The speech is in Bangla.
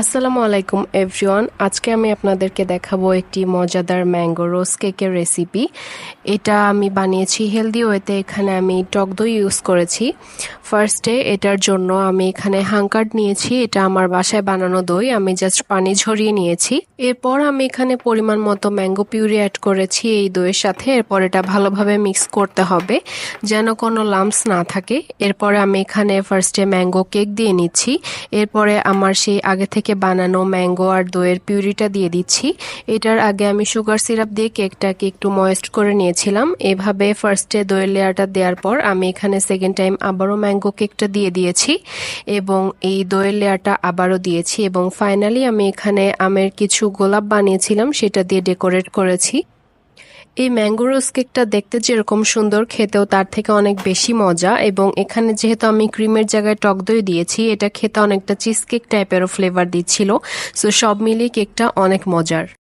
আসসালামু আলাইকুম এভরিওয়ান আজকে আমি আপনাদেরকে দেখাবো একটি মজাদার ম্যাঙ্গো রোজ কেকের রেসিপি এটা আমি বানিয়েছি হেলদি ওয়েতে এখানে আমি টক দই ইউজ করেছি। ফার্স্টে এটার জন্য আমি এখানে হাঙ্কার্ড নিয়েছি, এটা আমার বাসায় বানানো দই। আমি জাস্ট পানি ঝরিয়ে নিয়েছি। এরপর আমি এখানে পরিমাণ মতো ম্যাঙ্গো পিউরি অ্যাড করেছি এই দইয়ের সাথে। এরপর এটা ভালোভাবে মিক্স করতে হবে, যেন কোনো লাম্পস না থাকে। এরপরে আমি এখানে ফার্স্টে ম্যাঙ্গো কেক দিয়ে নিচ্ছি। এরপরে আমার সেই আগে থেকে বানানো ম্যাঙ্গো আর দইয়ের পিউরিটা দিয়ে দিচ্ছি। এটার আগে আমি সুগার সিরাপ দিয়ে কেকটাকে একটু ময়েস্ট করে নিয়েছিলাম। এভাবে ফার্স্টে দইয়ের লেয়ারটা দেওয়ার পর আমি এখানে সেকেন্ড টাইম আবারও ম্যাঙ্গো কেকটা দিয়ে দিয়েছি এবং এই দইয়ের লেয়ারটা আবারও দিয়েছি এবং ফাইনালি আমি এখানে আমের কিছু গোলাপ বানিয়েছিলাম, সেটা দিয়ে ডেকোরেট করেছি। এই ম্যাঙ্গো রোজ কেকটা দেখতে যেরকম সুন্দর, খেতেও তার থেকে অনেক বেশি মজা এবং এখানে যেহেতু আমি ক্রিমের জায়গায় টক দই দিয়েছি, এটা খেতে অনেকটা চিজ কেক টাইপেরও ফ্লেভার দিচ্ছিল। সো সব মিলিয়ে কেকটা অনেক মজার।